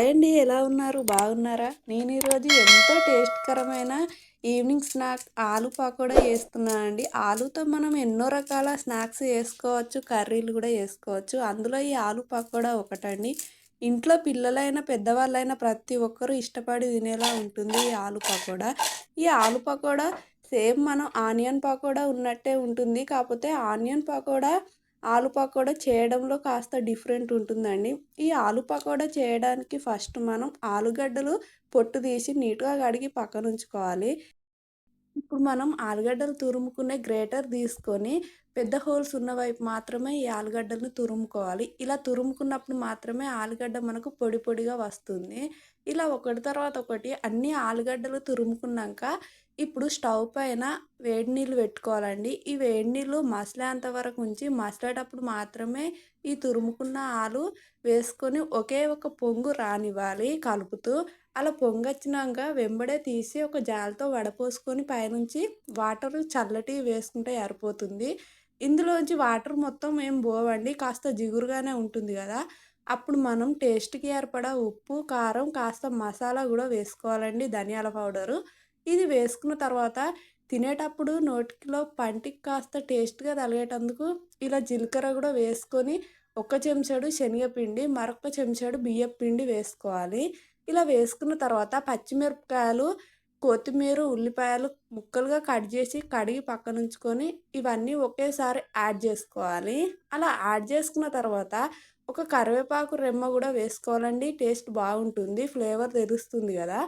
Hi అండి ఎలా ఉన్నారు? బాగున్నారా? నేను ఈరోజు ఎంతో టేస్ట్కరమైన ఈవినింగ్ స్నాక్ ఆలు పకోడా వేస్తున్నానండి ఆలుతో మనం ఎన్నో రకాల స్నాక్స్ వేసుకోవచ్చు కర్రీలు కూడా వేసుకోవచ్చు అందులో ఈ ఆలు పకోడా ఒకటండి. ఇంట్లో పిల్లలైనా పెద్దవాళ్ళైనా ప్రతి ఒక్కరూ ఇష్టపడి తినేలా ఉంటుంది ఈ ఆలు పకోడా. ఈ ఆలు పకోడా సేమ్ మనం ఆనియన్ పకోడా ఉన్నట్టే ఉంటుంది. కాకపోతే ఆనియన్ పకోడా ఆలు పకోడా చేయడంలో కాస్త డిఫరెంట్ ఉంటుందండి. ఈ ఆలు పకోడా చేయడానికి ఫస్ట్ మనం ఆలుగడ్డలు పొట్టు తీసి నీట్గా కడిగి పక్కన ఉంచుకోవాలి ఇప్పుడు మనం ఆలుగడ్డలు తురుముకునే గ్రేటర్ తీసుకొని పెద్ద హోల్స్ ఉన్న వైపు మాత్రమే ఈ ఆలుగడ్డలను తురుముకోవాలి. ఇలా తురుముకున్నప్పుడు మాత్రమే ఆలుగడ్డ మనకు పొడి పొడిగా వస్తుంది. ఇలా ఒకటి తర్వాత ఒకటి అన్ని ఆలుగడ్డలు తురుముకున్నాక ఇప్పుడు స్టవ్ పైన వేడి నీళ్ళు పెట్టుకోవాలండి. ఈ వేడి నీళ్ళు మసలేంత వరకు ఉంచి మసలేటప్పుడు మాత్రమే ఈ తురుముకున్న ఆలు వేసుకొని ఒకే ఒక పొంగు రానివ్వాలి కలుపుతూ. అలా పొంగొచ్చినాక వెంబడే తీసి ఒక జాలతో వడపోసుకొని పైనుంచి వాటర్ చల్లటి వేసుకుంటే సరిపోతుంది ఇందులోంచి వాటర్ మొత్తం ఏం పోవండి కాస్త జిగురుగానే ఉంటుంది కదా. అప్పుడు మనం టేస్ట్కి ఏర్పడా ఉప్పు కారం కాస్త మసాలా కూడా వేసుకోవాలండి ధనియాల పౌడరు. ఇది వేసుకున్న తర్వాత తినేటప్పుడు నోటికిలో పంటికి కాస్త టేస్ట్గా తలిగేటందుకు ఇలా జీలకర్ర కూడా వేసుకొని ఒక చెంచాడు శనగపిండి మరొక చెంచాడు బియ్యపిండి వేసుకోవాలి. ఇలా వేసుకున్న తర్వాత పచ్చిమిరపకాయలు కొత్తిమీర ఉల్లిపాయలు ముక్కలుగా కట్ చేసి కడిగి పక్కన ఉంచుకొని ఇవన్నీ ఒకేసారి యాడ్ చేసుకోవాలి. అలా యాడ్ చేసుకున్న తర్వాత ఒక కరివేపాకు రెమ్మ కూడా వేసుకోవాలండి. టేస్ట్ బాగుంటుంది ఫ్లేవర్ తెలుస్తుంది కదా.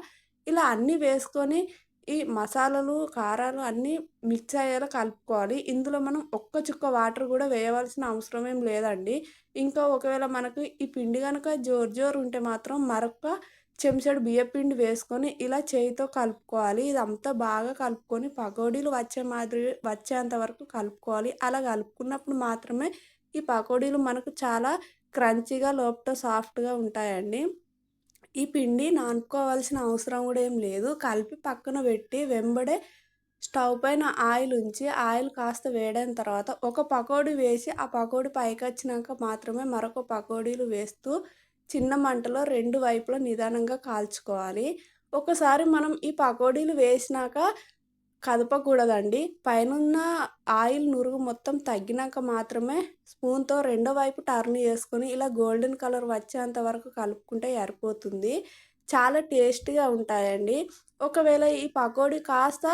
ఇలా అన్నీ వేసుకొని ఈ మసాలాలు కారాలు అన్నీ మిక్స్ అయ్యేలా కలుపుకోవాలి. ఇందులో మనం ఒక్క చుక్క వాటర్ కూడా వేయవలసిన అవసరం ఏం లేదండి. ఇంకా ఒకవేళ మనకు ఈ పిండి కనుక జోరు జోరు ఉంటే మాత్రం మరొక చెంచాడు బియ్యపిండి వేసుకొని ఇలా చేయితో కలుపుకోవాలి. ఇదంతా బాగా కలుపుకొని పకోడీలు వచ్చే మాదిరి వచ్చేంత వరకు కలుపుకోవాలి. అలా కలుపుకున్నప్పుడు మాత్రమే ఈ పకోడీలు మనకు చాలా క్రంచీగా లోపల సాఫ్ట్గా ఉంటాయండి. ఈ పిండి నానుకోవాల్సిన అవసరం కూడా ఏం లేదు. కలిపి పక్కన పెట్టి వెంబడే స్టవ్ పైన ఆయిల్ ఉంచి ఆయిల్ కాస్త వేడైన తర్వాత ఒక పకోడీ వేసి ఆ పకోడీ పైకి వచ్చినాక మాత్రమే మరొక పకోడీలు వేస్తూ చిన్న మంటలో రెండు వైపులా నిదానంగా కాల్చుకోవాలి. ఒకసారి మనం ఈ పకోడీలు వేసినాక కదపకూడదండి. పైనున్న ఆయిల్ నురుగు మొత్తం తగ్గినాక మాత్రమే స్పూన్తో రెండో వైపు టర్న్ చేసుకొని ఇలా గోల్డెన్ కలర్ వచ్చేంత వరకు కలుపుకుంటే ఎరిపోతుంది చాలా టేస్టీగా ఉంటాయండి. ఒకవేళ ఈ పకోడీ కాస్త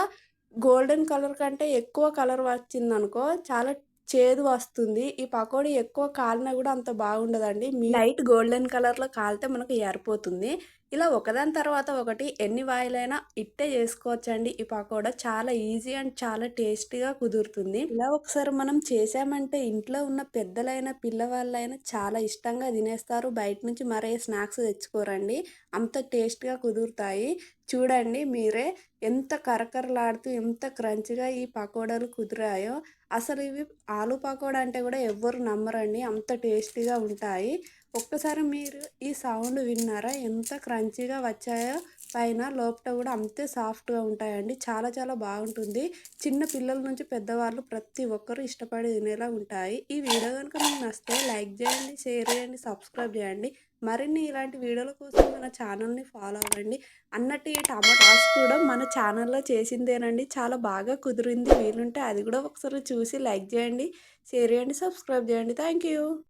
గోల్డెన్ కలర్ కంటే ఎక్కువ కలర్ వచ్చిందనుకో చాలా చేదు వస్తుంది. ఈ పకోడీ ఎక్కువ కాలినా కూడా అంత బాగుండదండి. లైట్ గోల్డెన్ కలర్లో కాలితే మనకు ఏరిపోతుంది. ఇలా ఒకదాని తర్వాత ఒకటి ఎన్ని వాయిలైనా ఇట్టే చేసుకోవచ్చండి. ఈ పకోడా చాలా ఈజీ అండ్ చాలా టేస్టీగా కుదురుతుంది. ఇలా ఒకసారి మనం చేసామంటే ఇంట్లో ఉన్న పెద్దలైన పిల్లవాళ్ళైనా చాలా ఇష్టంగా తినేస్తారు. బయట నుంచి మరే స్నాక్స్ తెచ్చుకోరండి. అంత టేస్ట్గా కుదురుతాయి. చూడండి మీరే ఎంత కరకరలాడుతూ ఎంత క్రంచిగా ఈ పకోడాలు కుదిరాయో. అసలు ఇవి ఆలు పకోడా అంటే కూడా ఎవ్వరు నమ్మరండి. అంత టేస్టీగా ఉంటాయి. ఒక్కసారి మీరు ఈ సౌండ్ విన్నారా? ఎంత క్రంచీగా వచ్చాయో పైన లోపల కూడా అంతే సాఫ్ట్గా ఉంటాయండి. చాలా చాలా బాగుంటుంది. చిన్న పిల్లల నుంచి పెద్దవాళ్ళు ప్రతి ఒక్కరూ ఇష్టపడి తినేలా ఉంటాయి. ఈ వీడియో కనుక మీకు నచ్చితే లైక్ చేయండి షేర్ చేయండి సబ్స్క్రైబ్ చేయండి. మరిన్ని ఇలాంటి వీడియోల కోసం మన ఛానల్ని ఫాలో అవ్వండి. అన్నట్టు ఈ టమాటాస్ కూడా మన ఛానల్లో చేసిందేనండి. చాలా బాగా కుదిరింది. వీలుంటే అది కూడా ఒకసారి చూసి లైక్ చేయండి షేర్ చేయండి సబ్స్క్రైబ్ చేయండి. Thank you.